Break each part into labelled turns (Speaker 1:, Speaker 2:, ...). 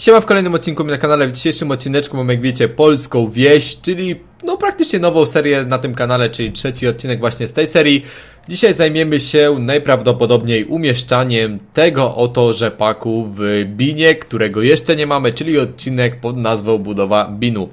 Speaker 1: Siema w kolejnym odcinku na kanale. W dzisiejszym odcineczku mamy, jak wiecie, polską wieś, czyli no praktycznie nową serię na tym kanale, czyli trzeci odcinek właśnie z tej serii. Dzisiaj zajmiemy się najprawdopodobniej umieszczaniem tego oto rzepaku w binie, którego jeszcze nie mamy, czyli odcinek pod nazwą Budowa Binu.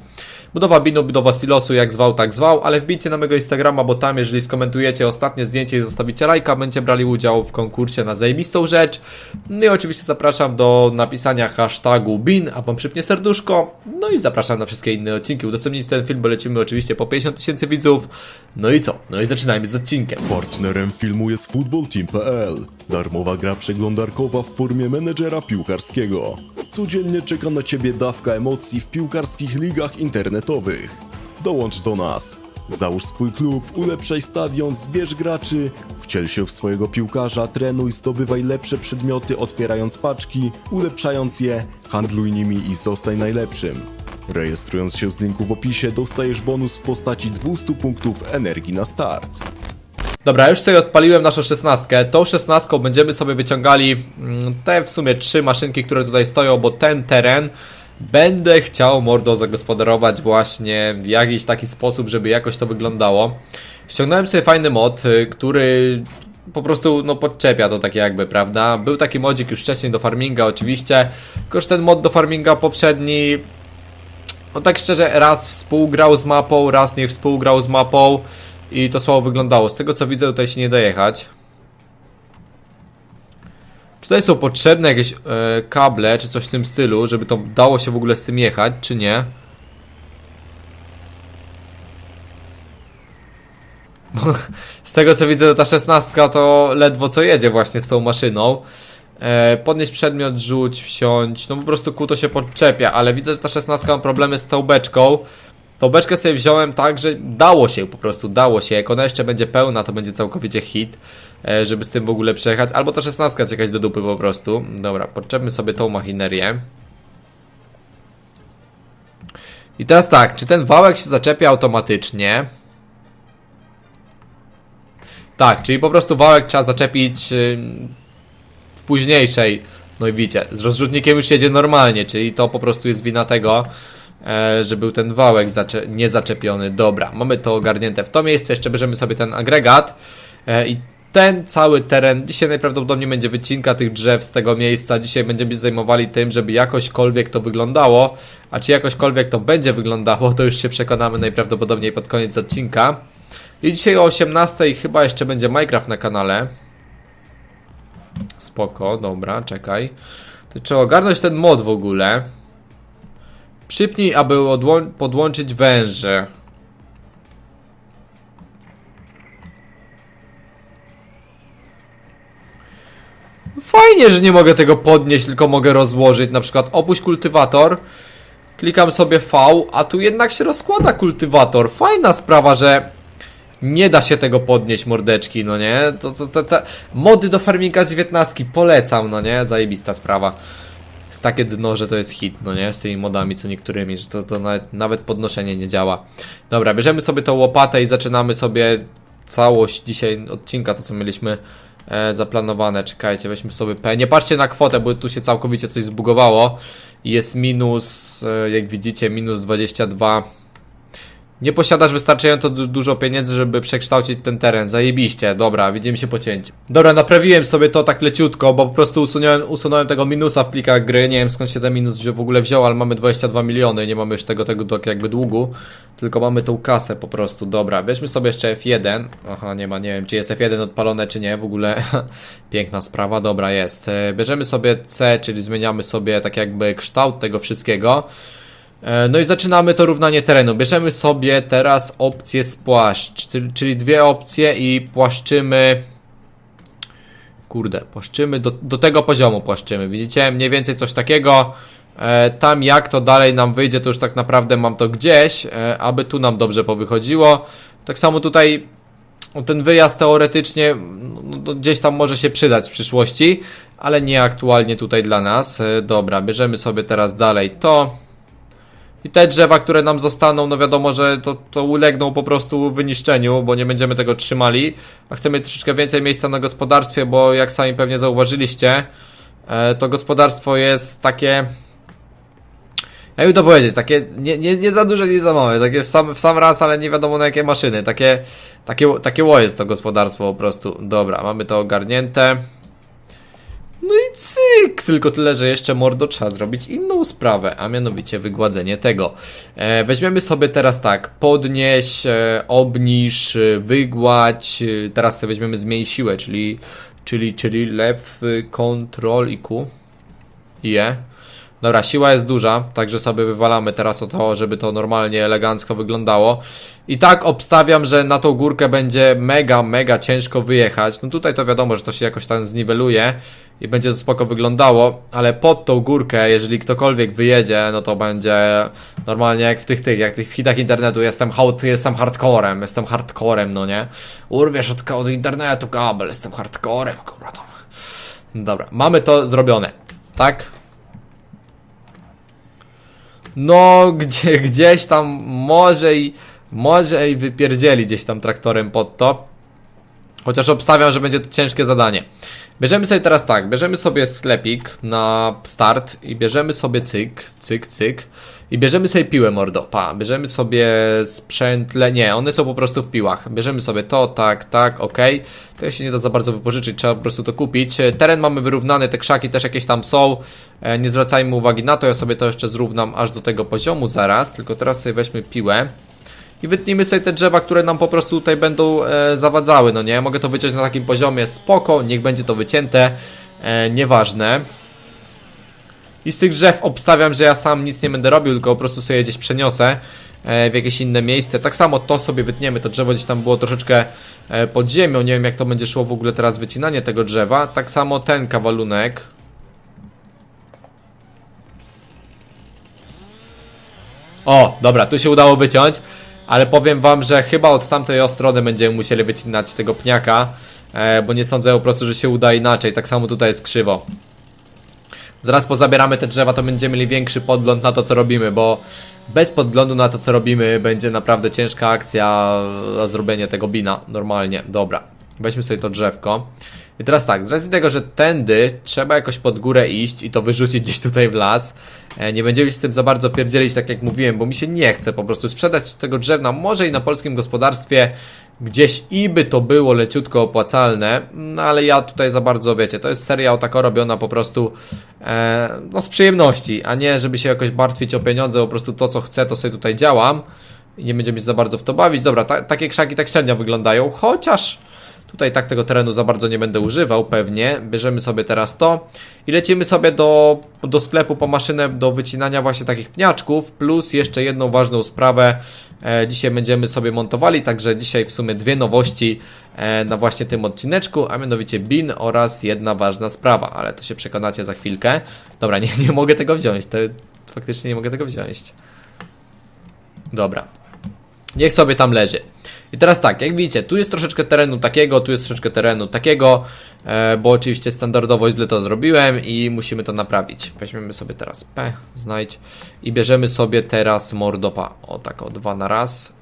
Speaker 1: Budowa binu, budowa silosu, jak zwał, tak zwał, ale wbijcie na mojego Instagrama, bo tam, jeżeli skomentujecie ostatnie zdjęcie i zostawicie lajka, będziecie brali udział w konkursie na zajebistą rzecz. No i oczywiście zapraszam do napisania hashtagu bin, a wam przypnie serduszko. No i zapraszam na wszystkie inne odcinki. Udostępnić ten film, bo lecimy oczywiście po 50 tysięcy widzów. No i co? No i zaczynajmy z odcinkiem.
Speaker 2: Partnerem filmu jest footballteam.pl. Darmowa gra przeglądarkowa w formie menedżera piłkarskiego. Codziennie czeka na Ciebie dawka emocji w piłkarskich ligach internetowych. Dołącz do nas. Załóż swój klub, ulepszaj stadion, zbierz graczy, wciel się w swojego piłkarza, trenuj, zdobywaj lepsze przedmioty otwierając paczki, ulepszając je, handluj nimi i zostaj najlepszym. Rejestrując się z linku w opisie dostajesz bonus w postaci 200 punktów energii na start.
Speaker 1: Dobra, już sobie odpaliłem naszą szesnastkę. Tą szesnastką będziemy sobie wyciągali mm, te w sumie trzy maszynki, które tutaj stoją, bo ten teren będę chciał mordo zagospodarować właśnie w jakiś taki sposób, żeby jakoś to wyglądało. Ściągnąłem sobie fajny mod, y, który po prostu no podczepia to takie jakby, prawda? Był taki modzik już wcześniej do farminga oczywiście, tylko ten mod do farminga poprzedni no tak szczerze, raz współgrał z mapą, raz nie współgrał z mapą i to słabo wyglądało. Z tego co widzę, tutaj się nie da jechać. Czy tutaj są potrzebne jakieś e, kable, czy coś w tym stylu, żeby to dało się w ogóle z tym jechać, czy nie? Bo z tego co widzę, ta szesnastka to ledwo co jedzie właśnie z tą maszyną. E, podnieść przedmiot, rzuć, wsiąść, no po prostu kół to się podczepia, ale widzę, że ta szesnastka ma problemy z tą beczką. Tą beczkę sobie wziąłem tak, że dało się po prostu, dało się. Jak ona jeszcze będzie pełna, to będzie całkowicie hit, e, żeby z tym w ogóle przejechać. Albo ta szesnastka jest jakaś do dupy po prostu. Dobra, podczepmy sobie tą machinerię. I teraz tak, czy ten wałek się zaczepia automatycznie? Tak, czyli po prostu wałek trzeba zaczepić y, w późniejszej. No i widzicie, z rozrzutnikiem już jedzie normalnie, czyli to po prostu jest wina tego, że był ten wałek zacze nie zaczepiony. Dobra, mamy to ogarnięte w to miejsce, jeszcze bierzemy sobie ten agregat e, i ten cały teren, dzisiaj najprawdopodobniej będzie wycinka tych drzew z tego miejsca, dzisiaj będziemy się zajmowali tym, żeby jakośkolwiek to wyglądało, a czy jakośkolwiek to będzie wyglądało, to już się przekonamy najprawdopodobniej pod koniec odcinka. I dzisiaj o 18 chyba jeszcze będzie Minecraft na kanale. Spoko, dobra, czekaj. Trzeba ogarnąć ten mod w ogóle. Przypnij, aby odłą- podłączyć węże. Fajnie, że nie mogę tego podnieść, tylko mogę rozłożyć. Na przykład opuść kultywator. Klikam sobie V, a tu jednak się rozkłada kultywator. Fajna sprawa, że nie da się tego podnieść mordeczki, no nie? To, to, to, to. Mody do farminga 19 polecam, no nie? Zajebista sprawa. Takie dno, że to jest hit, no nie? Z tymi modami co niektórymi, że to, to nawet, nawet podnoszenie nie działa. Dobra, bierzemy sobie tą łopatę i zaczynamy sobie całość dzisiaj odcinka, to co mieliśmy e, zaplanowane. Czekajcie, weźmy sobie P. Nie patrzcie na kwotę, bo tu się całkowicie coś zbugowało. Jest minus, e, jak widzicie, minus 22 nie posiadasz wystarczająco du dużo pieniędzy, żeby przekształcić ten teren. Zajebiście, dobra, widzimy się po cięciu. Dobra, naprawiłem sobie to tak leciutko, bo po prostu usunąłem, usunąłem tego minusa w plikach gry. Nie wiem skąd się ten minus w ogóle wziął, ale mamy 22 miliony, nie mamy już tego, tego tak jakby długu. Tylko mamy tą kasę po prostu. Dobra, weźmy sobie jeszcze F1. Aha, nie ma, nie wiem czy jest F1 odpalone czy nie, w ogóle piękna sprawa, dobra jest. E, Bierzemy sobie C, czyli zmieniamy sobie tak jakby kształt tego wszystkiego. E, No i zaczynamy to równanie terenu. Bierzemy sobie teraz opcję spłaszcz, czyli- dwie opcje i płaszczymy. Kurde, płaszczymy do, do tego poziomu płaszczymy. Widzicie? Mniej więcej coś takiego. E, tam jak to dalej nam wyjdzie, to już tak naprawdę mam to gdzieś, e, aby tu nam dobrze powychodziło. Tak samo tutaj ten wyjazd teoretycznie no, no, gdzieś tam może się przydać w przyszłości, ale nie aktualnie tutaj dla nas. Dobra, bierzemy sobie teraz dalej to. I te drzewa, które nam zostaną, no wiadomo, że to, to ulegną po prostu wyniszczeniu, bo nie będziemy tego trzymali. A chcemy troszeczkę więcej miejsca na gospodarstwie, bo jak sami pewnie zauważyliście, e, to gospodarstwo jest takie jakby to powiedzieć, takie nie, nie, nie za duże, nie za małe, takie w sam, w sam raz, ale nie wiadomo na jakie maszyny, takie, takie, takie ło jest to gospodarstwo po prostu. Dobra, mamy to ogarnięte. No i cyk! Tylko tyle, że jeszcze mordo trzeba zrobić inną sprawę, a mianowicie wygładzenie tego. E, weźmiemy sobie teraz tak, podnieś, e, obniż, e, wygładź, e, teraz sobie weźmiemy zmień siłę, czyli, czyli, czyli lew, y, control i Q. I E. Dobra, siła jest duża, także sobie wywalamy teraz o to, żeby to normalnie, elegancko wyglądało. I tak obstawiam, że na tą górkę będzie mega, mega ciężko wyjechać. No tutaj to wiadomo, że to się jakoś tam zniweluje i będzie to spoko wyglądało, ale pod tą górkę, jeżeli ktokolwiek wyjedzie, no to będzie normalnie jak w tych, tych, jak tych hitach internetu, jestem, jestem hardcorem, jestem hardcorem, no nie? Urwiesz od, od internetu kabel, jestem hardcorem, kurwa. Dobra, mamy to zrobione, tak? No, gdzie, gdzieś tam może i, może i wypierdzieli gdzieś tam traktorem pod to. Chociaż obstawiam, że będzie to ciężkie zadanie. Bierzemy sobie teraz tak, bierzemy sobie sklepik na start i bierzemy sobie cyk, cyk, cyk. I bierzemy sobie piłę mordo, pa, bierzemy sobie sprzętle, nie, one są po prostu w piłach. Bierzemy sobie to, tak, tak, ok. To się nie da za bardzo wypożyczyć, trzeba po prostu to kupić. Teren mamy wyrównany, te krzaki też jakieś tam są. E, Nie zwracajmy uwagi na to, ja sobie to jeszcze zrównam aż do tego poziomu zaraz. Tylko teraz sobie weźmy piłę. I wytnijmy sobie te drzewa, które nam po prostu tutaj będą e, zawadzały, no nie? Mogę to wyciąć na takim poziomie, spoko, niech będzie to wycięte, e, nieważne. I z tych drzew obstawiam, że ja sam nic nie będę robił, tylko po prostu sobie gdzieś przeniosę e, w jakieś inne miejsce. Tak samo to sobie wytniemy, to drzewo gdzieś tam było troszeczkę e, pod ziemią, nie wiem jak to będzie szło w ogóle teraz wycinanie tego drzewa. Tak samo ten kawalunek. O, dobra, tu się udało wyciąć, ale powiem wam, że chyba od tamtej strony będziemy musieli wycinać tego pniaka, e, bo nie sądzę po prostu, że się uda inaczej. Tak samo tutaj jest krzywo. Zaraz pozabieramy te drzewa, to będziemy mieli większy podgląd na to, co robimy, bo bez podglądu na to, co robimy, będzie naprawdę ciężka akcja na zrobienie tego bina normalnie. Dobra, weźmy sobie to drzewko. I teraz tak, z racji tego, że tędy trzeba jakoś pod górę iść i to wyrzucić gdzieś tutaj w las, e, nie będziemy z tym za bardzo pierdzielić, tak jak mówiłem, bo mi się nie chce po prostu sprzedać tego drzewna, może i na polskim gospodarstwie gdzieś i by to było leciutko opłacalne, no ale ja tutaj za bardzo, wiecie, to jest seria taka robiona po prostu e, no z przyjemności, a nie żeby się jakoś martwić o pieniądze, po prostu to co chcę, to sobie tutaj działam i nie będziemy się za bardzo w to bawić. Dobra, ta, takie krzaki tak średnio wyglądają, chociaż tutaj tak tego terenu za bardzo nie będę używał pewnie. Bierzemy sobie teraz to i lecimy sobie do, do sklepu po maszynę do wycinania właśnie takich pniaczków, plus jeszcze jedną ważną sprawę e, dzisiaj będziemy sobie montowali, także dzisiaj w sumie dwie nowości e, na właśnie tym odcineczku, a mianowicie bin oraz jedna ważna sprawa, ale to się przekonacie za chwilkę. Dobra, nie, nie mogę tego wziąć, to faktycznie nie mogę tego wziąć. Dobra. Niech sobie tam leży. I teraz tak, jak widzicie, tu jest troszeczkę terenu takiego, tu jest troszeczkę terenu takiego, e, bo oczywiście standardowo źle to zrobiłem i musimy to naprawić. Weźmiemy sobie teraz P, znajdź i bierzemy sobie teraz mordopa. O tak, o dwa na raz.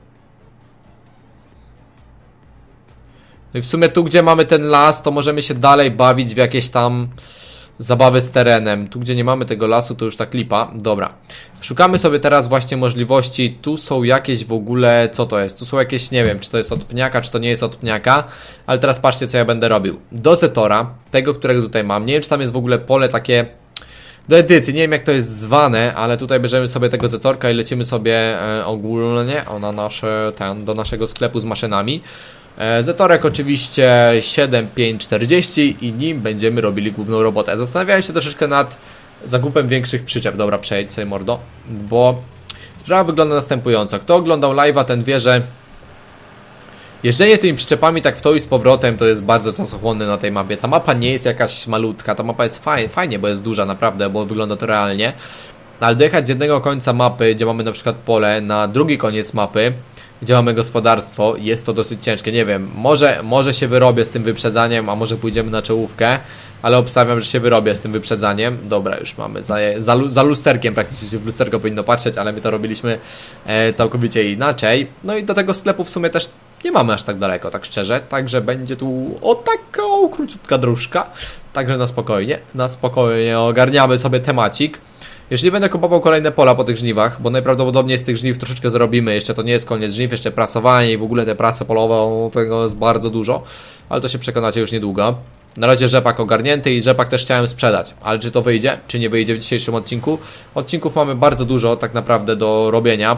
Speaker 1: No i w sumie tu, gdzie mamy ten las, to możemy się dalej bawić w jakieś tam zabawy z terenem. Tu, gdzie nie mamy tego lasu, to już tak lipa. Dobra. Szukamy sobie teraz właśnie możliwości. Tu są jakieś w ogóle, co to jest? Tu są jakieś, nie wiem, czy to jest od pniaka, czy to nie jest od pniaka. Ale teraz patrzcie, co ja będę robił. Do Zetora, tego, którego tutaj mam. Nie wiem, czy tam jest w ogóle pole takie do edycji. Nie wiem, jak to jest zwane, ale tutaj bierzemy sobie tego Zetorka i lecimy sobie e, ogólnie na nasze, ten, do naszego sklepu z maszynami. E, Zetorek oczywiście 7540 i nim będziemy robili główną robotę. Zastanawiałem się troszeczkę nad zakupem większych przyczep. Dobra, przejdź sobie mordo, bo sprawa wygląda następująco. Kto oglądał live'a, ten wie, że jeżdżenie tymi przyczepami tak w to i z powrotem to jest bardzo czasochłonne na tej mapie. Ta mapa nie jest jakaś malutka, ta mapa jest fajnie, fajnie, bo jest duża naprawdę, bo wygląda to realnie. Ale dojechać z jednego końca mapy, gdzie mamy na przykład pole, na drugi koniec mapy, gdzie mamy gospodarstwo, jest to dosyć ciężkie. Nie wiem, może, może się wyrobię z tym wyprzedzaniem, a może pójdziemy na czołówkę, ale obstawiam, że się wyrobię z tym wyprzedzaniem. Dobra, już mamy za, za, za lusterkiem, praktycznie się w lusterko powinno patrzeć, ale my to robiliśmy e, całkowicie inaczej. No i do tego sklepu w sumie też nie mamy aż tak daleko, tak szczerze, także będzie tu o taka króciutka dróżka, także na spokojnie, na spokojnie ogarniamy sobie temacik. Jeżeli będę kupował kolejne pola po tych żniwach, bo najprawdopodobniej z tych żniw troszeczkę zrobimy, jeszcze to nie jest koniec żniw, jeszcze prasowanie i w ogóle te prace polowe, tego jest bardzo dużo, ale to się przekonacie już niedługo. Na razie rzepak ogarnięty i rzepak też chciałem sprzedać, ale czy to wyjdzie, czy nie wyjdzie w dzisiejszym odcinku? Odcinków mamy bardzo dużo tak naprawdę do robienia,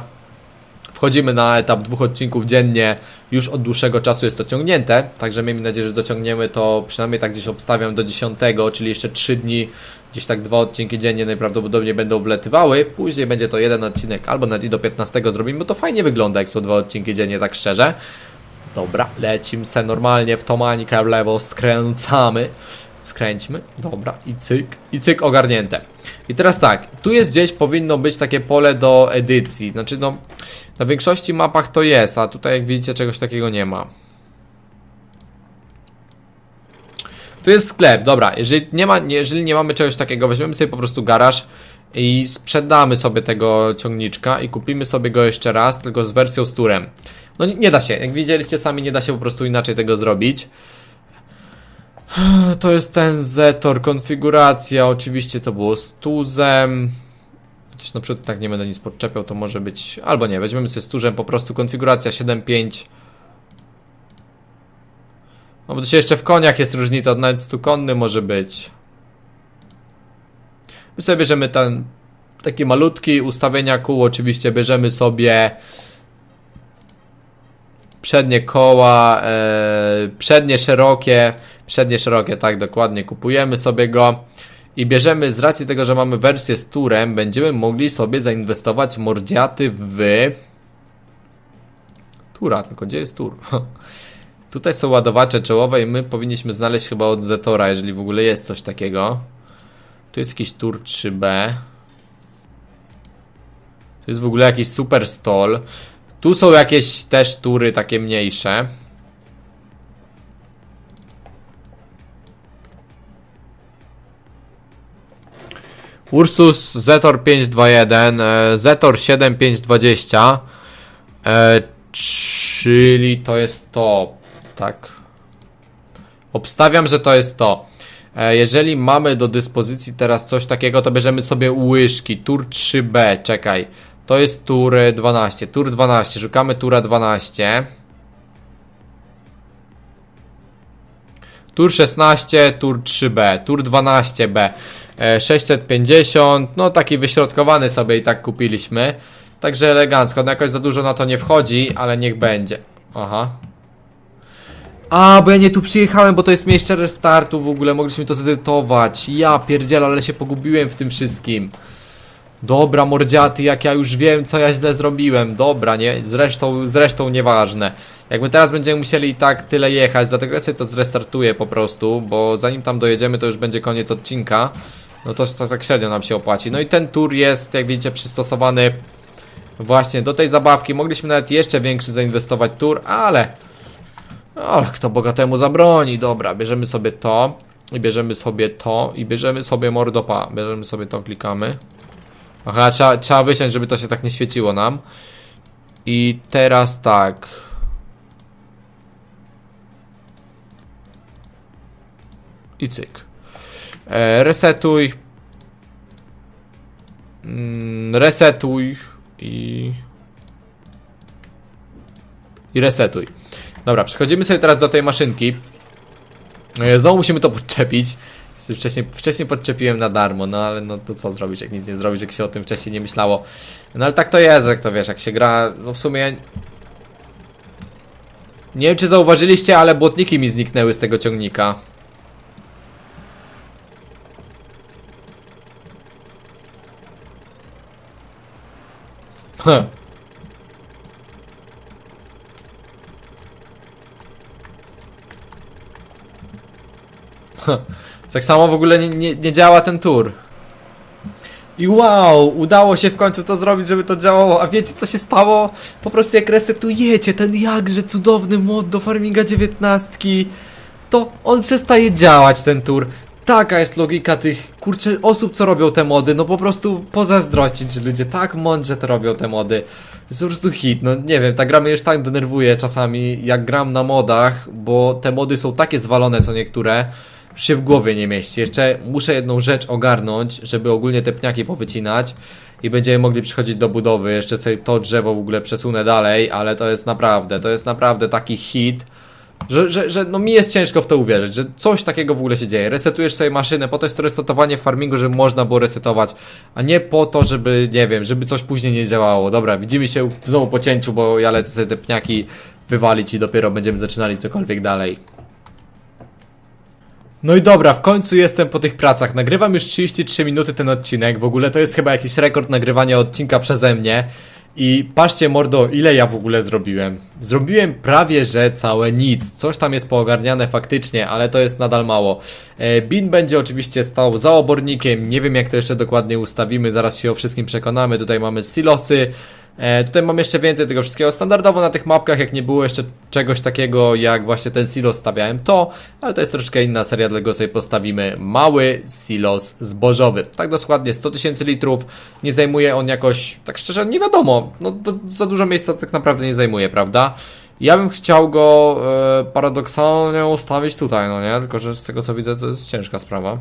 Speaker 1: Wchodzimy na etap dwóch odcinków dziennie, już od dłuższego czasu jest to ciągnięte, także miejmy nadzieję, że dociągniemy to przynajmniej tak gdzieś obstawiam do 10, czyli jeszcze 3 dni, gdzieś tak dwa odcinki dziennie najprawdopodobniej będą wletywały, później będzie to jeden odcinek, albo nawet i do 15 zrobimy, bo to fajnie wygląda jak są dwa odcinki dziennie, tak szczerze. Dobra, lecimy se normalnie w tą mańkę w lewo, skręcamy. Skręćmy, dobra, i cyk, i cyk ogarnięte. I teraz tak, tu jest gdzieś powinno być takie pole do edycji, znaczy no, na większości mapach to jest, a tutaj jak widzicie czegoś takiego nie ma. Tu jest sklep, dobra, jeżeli nie, ma, jeżeli nie mamy czegoś takiego, weźmiemy sobie po prostu garaż i sprzedamy sobie tego ciągniczka i kupimy sobie go jeszcze raz, tylko z wersją z turem. No nie, nie da się, jak widzieliście sami, nie da się po prostu inaczej tego zrobić. To jest ten Zetor, konfiguracja, oczywiście to było z tuzem. Chociaż na przykład tak nie będę nic podczepiał, to może być, albo nie, weźmiemy sobie z tużem po prostu konfiguracja 7.5. No bo się jeszcze w koniach jest różnica, nawet 100 konny może być. My sobie bierzemy ten taki malutki ustawienia kół, oczywiście bierzemy sobie przednie koła, e, przednie szerokie, przednie szerokie, tak dokładnie, kupujemy sobie go i bierzemy z racji tego, że mamy wersję z turem, będziemy mogli sobie zainwestować mordziaty w tura, tylko gdzie jest tur? Tutaj są ładowacze czołowe i my powinniśmy znaleźć chyba od Zetora, jeżeli w ogóle jest coś takiego. Tu jest jakiś tur 3B. Tu jest w ogóle jakiś super stol. Tu są jakieś też tury takie mniejsze. Ursus Zetor 521, e, Zetor 7520, e, czyli to jest to, tak. Obstawiam, że to jest to. E, jeżeli mamy do dyspozycji teraz coś takiego, to bierzemy sobie łyżki, tur 3B, czekaj. To jest tur e, 12, tur 12, szukamy tura 12. Tur 16, tur 3B, tur 12B, e, 650, no taki wyśrodkowany sobie i tak kupiliśmy. Także elegancko, no jakoś za dużo na to nie wchodzi, ale niech będzie. Aha. A, bo ja nie tu przyjechałem, bo to jest miejsce restartu w ogóle, mogliśmy to zedytować. Ja pierdzielę, ale się pogubiłem w tym wszystkim. Dobra, mordziaty, jak ja już wiem, co ja źle zrobiłem. Dobra, nie, zresztą, zresztą nieważne. Jakby teraz będziemy musieli i tak tyle jechać, dlatego ja sobie to zrestartuję po prostu, bo zanim tam dojedziemy, to już będzie koniec odcinka. No to, to tak średnio nam się opłaci. No i ten tour jest, jak widzicie, przystosowany właśnie do tej zabawki. Mogliśmy nawet jeszcze większy zainwestować tour, ale... Ale kto bogatemu zabroni? Dobra, bierzemy sobie to. I bierzemy sobie to. I bierzemy sobie mordopa. Bierzemy sobie to, klikamy. Aha, trzeba, trzeba wysiąść, żeby to się tak nie świeciło nam. I teraz tak. I cyk. E, resetuj. Mm, resetuj. I... I resetuj. Dobra, przechodzimy sobie teraz do tej maszynki. E, Znowu musimy to podczepić. Wcześniej, wcześniej podczepiłem na darmo, no ale no to co zrobić, jak nic nie zrobić, jak się o tym wcześniej nie myślało. No ale tak to jest, jak to wiesz, jak się gra, no w sumie... Nie wiem czy zauważyliście, ale błotniki mi zniknęły z tego ciągnika. Huh. Tak samo w ogóle nie, nie, nie działa ten tour. I wow, udało się w końcu to zrobić, żeby to działało. A wiecie co się stało? Po prostu jak resetujecie ten jakże cudowny mod do Farminga 19, to on przestaje działać ten tour. Taka jest logika tych kurczę osób, co robią te mody. No po prostu pozazdrościć, ludzie tak mądrze to robią te mody. To jest po prostu hit. No nie wiem, ta gra mnie już tak denerwuje czasami, jak gram na modach, bo te mody są takie zwalone co niektóre się w głowie nie mieści. Jeszcze muszę jedną rzecz ogarnąć, żeby ogólnie te pniaki powycinać i będziemy mogli przychodzić do budowy. Jeszcze sobie to drzewo w ogóle przesunę dalej, ale to jest naprawdę, to jest naprawdę taki hit, że, że, że no mi jest ciężko w to uwierzyć, że coś takiego w ogóle się dzieje. Resetujesz sobie maszynę, po to jest to resetowanie w farmingu, żeby można było resetować, a nie po to, żeby, nie wiem, żeby coś później nie działało. Dobra, widzimy się znowu po cięciu, bo ja lecę sobie te pniaki wywalić i dopiero będziemy zaczynali cokolwiek dalej. No i dobra, w końcu jestem po tych pracach. Nagrywam już 33 minuty ten odcinek. W ogóle to jest chyba jakiś rekord nagrywania odcinka przeze mnie. I patrzcie, mordo, ile ja w ogóle zrobiłem. Zrobiłem prawie że całe nic. Coś tam jest poogarniane faktycznie, ale to jest nadal mało. E, Bin będzie oczywiście stał za obornikiem. Nie wiem, jak to jeszcze dokładnie ustawimy. Zaraz się o wszystkim przekonamy. Tutaj mamy silosy. E, tutaj mam jeszcze więcej tego wszystkiego. Standardowo na tych mapkach, jak nie było jeszcze czegoś takiego, jak właśnie ten silos stawiałem to, ale to jest troszeczkę inna seria, dlatego sobie postawimy mały silos zbożowy. Tak dokładnie 100 tysięcy litrów. Nie zajmuje on jakoś, tak szczerze, nie wiadomo. No to za dużo miejsca tak naprawdę nie zajmuje, prawda? Ja bym chciał go e, paradoksalnie ustawić tutaj, no nie? Tylko, że z tego co widzę, to jest ciężka sprawa.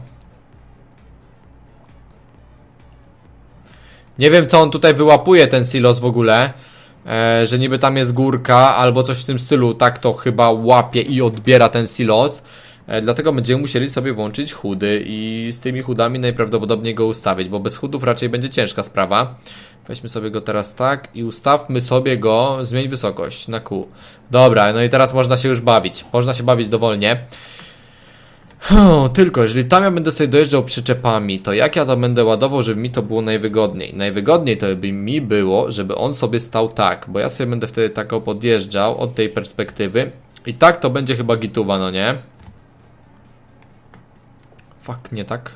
Speaker 1: Nie wiem, co on tutaj wyłapuje, ten silos w ogóle. E, że niby tam jest górka albo coś w tym stylu. Tak to chyba łapie i odbiera ten silos. E, dlatego będziemy musieli sobie włączyć chudy i z tymi chudami najprawdopodobniej go ustawić, bo bez chudów raczej będzie ciężka sprawa. Weźmy sobie go teraz tak i ustawmy sobie go, zmień wysokość na Q. Dobra, no i teraz można się już bawić. Można się bawić dowolnie. Hmm, tylko jeżeli tam ja będę sobie dojeżdżał przyczepami, to jak ja to będę ładował, żeby mi to było najwygodniej? Najwygodniej to by mi było, żeby on sobie stał tak, bo ja sobie będę wtedy tak o podjeżdżał od tej perspektywy i tak to będzie chyba gituwa, no nie? Fuck, nie tak.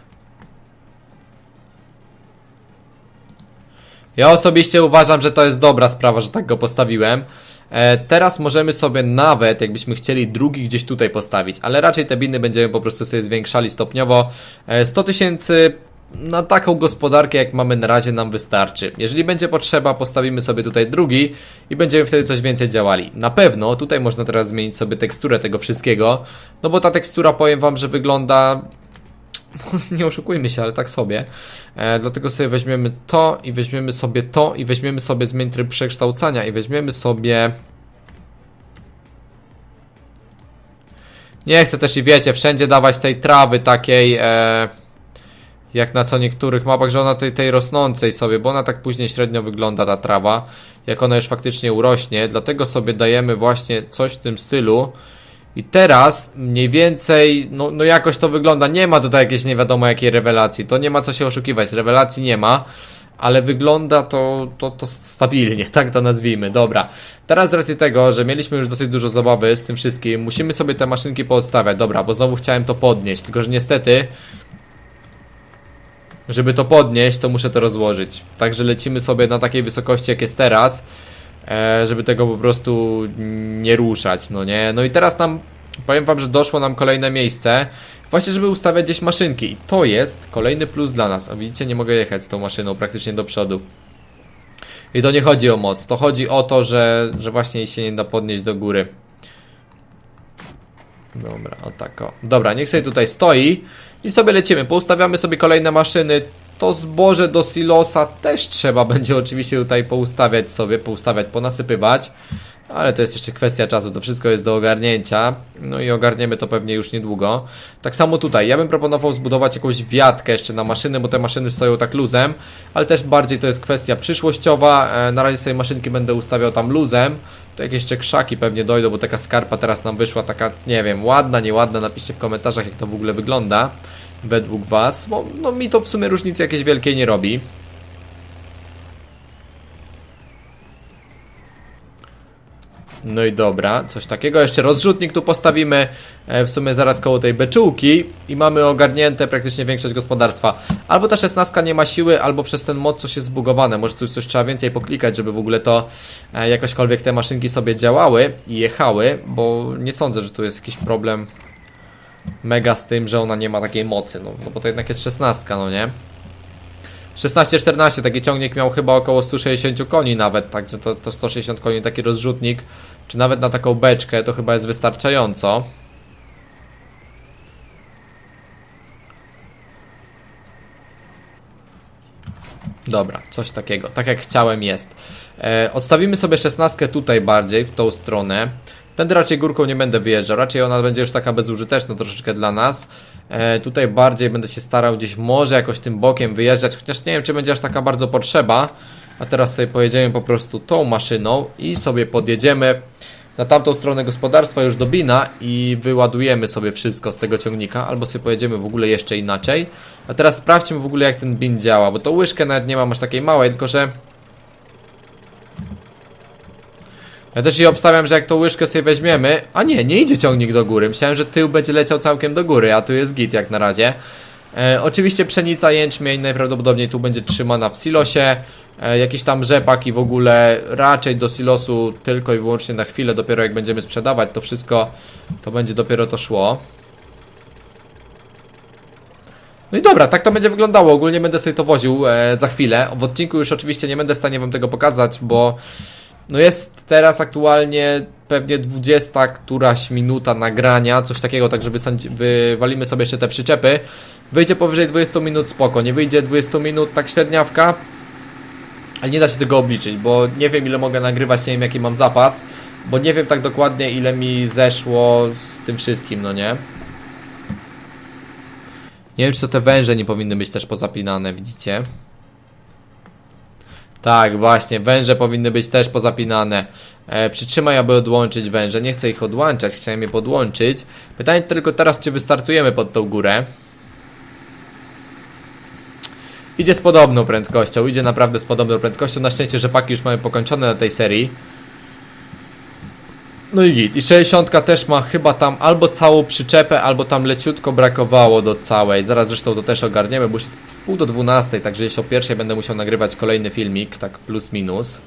Speaker 1: Ja osobiście uważam, że to jest dobra sprawa, że tak go postawiłem. E, teraz możemy sobie nawet, jakbyśmy chcieli, drugi gdzieś tutaj postawić, ale raczej te biny będziemy po prostu sobie zwiększali stopniowo. E, 100 tysięcy na taką gospodarkę, jak mamy na razie, nam wystarczy. Jeżeli będzie potrzeba, postawimy sobie tutaj drugi i będziemy wtedy coś więcej działali. Na pewno tutaj można teraz zmienić sobie teksturę tego wszystkiego, no bo ta tekstura, powiem Wam, że wygląda nie oszukujmy się, ale tak sobie. E, dlatego sobie weźmiemy to i weźmiemy sobie to i weźmiemy sobie zmień tryb przekształcania i weźmiemy sobie... Nie chcę też i wiecie, wszędzie dawać tej trawy takiej, e, jak na co niektórych mapach, że ona tej, tej rosnącej sobie, bo ona tak później średnio wygląda ta trawa, jak ona już faktycznie urośnie, dlatego sobie dajemy właśnie coś w tym stylu. I teraz mniej więcej, no, no jakoś to wygląda. Nie ma tutaj jakiejś nie wiadomo jakiej rewelacji. To nie ma co się oszukiwać. Rewelacji nie ma, ale wygląda to, to, to stabilnie, tak to nazwijmy. Dobra. Teraz z racji tego, że mieliśmy już dosyć dużo zabawy z tym wszystkim, musimy sobie te maszynki poodstawiać. Dobra, bo znowu chciałem to podnieść, tylko że niestety. Żeby to podnieść, to muszę to rozłożyć. Także lecimy sobie na takiej wysokości, jak jest teraz żeby tego po prostu nie ruszać, no nie? No i teraz nam, powiem wam, że doszło nam kolejne miejsce, właśnie żeby ustawiać gdzieś maszynki i to jest kolejny plus dla nas, a widzicie, nie mogę jechać z tą maszyną praktycznie do przodu. I to nie chodzi o moc, to chodzi o to, że, że właśnie się nie da podnieść do góry. Dobra, o tak o. Dobra, niech sobie tutaj stoi i sobie lecimy. Poustawiamy sobie kolejne maszyny. To zboże do silosa też trzeba będzie oczywiście tutaj poustawiać sobie, poustawiać, ponasypywać. Ale to jest jeszcze kwestia czasu, to wszystko jest do ogarnięcia. No i ogarniemy to pewnie już niedługo. Tak samo tutaj, ja bym proponował zbudować jakąś wiatkę jeszcze na maszyny, bo te maszyny stoją tak luzem, ale też bardziej to jest kwestia przyszłościowa. E, Na razie sobie maszynki będę ustawiał tam luzem. To jakieś jeszcze krzaki pewnie dojdą, bo taka skarpa teraz nam wyszła taka, nie wiem, ładna, nieładna. Napiszcie w komentarzach, jak to w ogóle wygląda według Was, bo no, mi to w sumie różnicy jakieś wielkiej nie robi. No i dobra, coś takiego. Jeszcze rozrzutnik tu postawimy e, w sumie zaraz koło tej beczułki i mamy ogarnięte praktycznie większość gospodarstwa. Albo ta szesnastka nie ma siły, albo przez ten mod coś jest zbugowane. Może tu coś trzeba więcej poklikać, żeby w ogóle to e, jakośkolwiek te maszynki sobie działały i jechały, bo nie sądzę, że tu jest jakiś problem mega z tym, że ona nie ma takiej mocy, no, no bo to jednak jest 16, no nie? 16-14, taki ciągnik miał chyba około 160 koni nawet, także to, to 160 koni taki rozrzutnik, czy nawet na taką beczkę, to chyba jest wystarczająco. Dobra, coś takiego, tak jak chciałem jest. E, odstawimy sobie 16 tutaj bardziej, w tą stronę. Tędy raczej górką nie będę wyjeżdżał. Raczej ona będzie już taka bezużyteczna troszeczkę dla nas. E, tutaj bardziej będę się starał gdzieś może jakoś tym bokiem wyjeżdżać. Chociaż nie wiem, czy będzie aż taka bardzo potrzeba. A teraz sobie pojedziemy po prostu tą maszyną i sobie podjedziemy na tamtą stronę gospodarstwa już do Bina i wyładujemy sobie wszystko z tego ciągnika, albo sobie pojedziemy w ogóle jeszcze inaczej. A teraz sprawdźmy w ogóle jak ten bin działa, bo tą łyżkę nawet nie mam aż takiej małej, tylko że... Ja też je obstawiam, że jak tą łyżkę sobie weźmiemy... A nie, nie idzie ciągnik do góry. Myślałem, że tył będzie leciał całkiem do góry, a tu jest git jak na razie. E, oczywiście pszenica, jęczmień najprawdopodobniej tu będzie trzymana w silosie. E, jakiś tam rzepak i w ogóle raczej do silosu tylko i wyłącznie na chwilę, dopiero jak będziemy sprzedawać to wszystko, to będzie dopiero to szło. No i dobra, tak to będzie wyglądało. Ogólnie będę sobie to woził e, za chwilę. W odcinku już oczywiście nie będę w stanie wam tego pokazać, bo no jest teraz aktualnie pewnie 20 któraś minuta nagrania, coś takiego, tak żeby wywalimy sobie jeszcze te przyczepy. Wyjdzie powyżej 20 minut spoko, nie wyjdzie 20 minut tak średniawka, ale nie da się tego obliczyć, bo nie wiem ile mogę nagrywać, nie wiem jaki mam zapas, bo nie wiem tak dokładnie ile mi zeszło z tym wszystkim, no nie? Nie wiem czy to te węże nie powinny być też pozapinane, widzicie? Tak, właśnie, węże powinny być też pozapinane. E, przytrzymaj, aby odłączyć węże. Nie chcę ich odłączać, chciałem je podłączyć. Pytanie tylko teraz, czy wystartujemy pod tą górę. Idzie z podobną prędkością, idzie naprawdę z podobną prędkością. Na szczęście rzepaki już mamy pokończone na tej serii. No i git. I 60 też ma chyba tam albo całą przyczepę, albo tam leciutko brakowało do całej. Zaraz zresztą to też ogarniemy, bo już w pół do 12, także jeśli o pierwszej będę musiał nagrywać kolejny filmik, tak plus minus.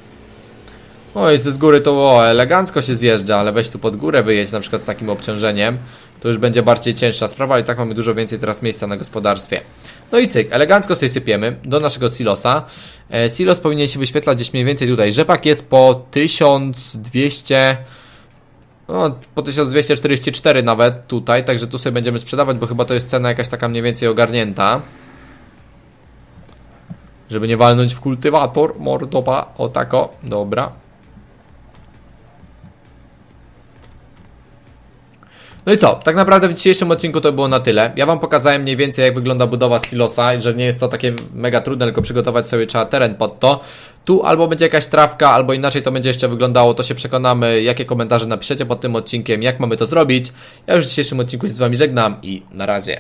Speaker 1: Oj, ze z góry to o, elegancko się zjeżdża, ale weź tu pod górę wyjeźdź na przykład z takim obciążeniem. To już będzie bardziej cięższa sprawa, ale i tak mamy dużo więcej teraz miejsca na gospodarstwie. No i cyk, elegancko sobie sypiemy do naszego silosa. E, silos powinien się wyświetlać gdzieś mniej więcej tutaj. Rzepak jest po 1200... No, po 1244 nawet tutaj, także tu sobie będziemy sprzedawać, bo chyba to jest cena jakaś taka mniej więcej ogarnięta. Żeby nie walnąć w kultywator, mordopa, o tako, dobra. No i co? Tak naprawdę w dzisiejszym odcinku to było na tyle. Ja wam pokazałem mniej więcej jak wygląda budowa silosa, że nie jest to takie mega trudne, tylko przygotować sobie trzeba teren pod to. Tu albo będzie jakaś trawka, albo inaczej to będzie jeszcze wyglądało, to się przekonamy. Jakie komentarze napiszecie pod tym odcinkiem, jak mamy to zrobić. Ja już w dzisiejszym odcinku się z wami żegnam i na razie.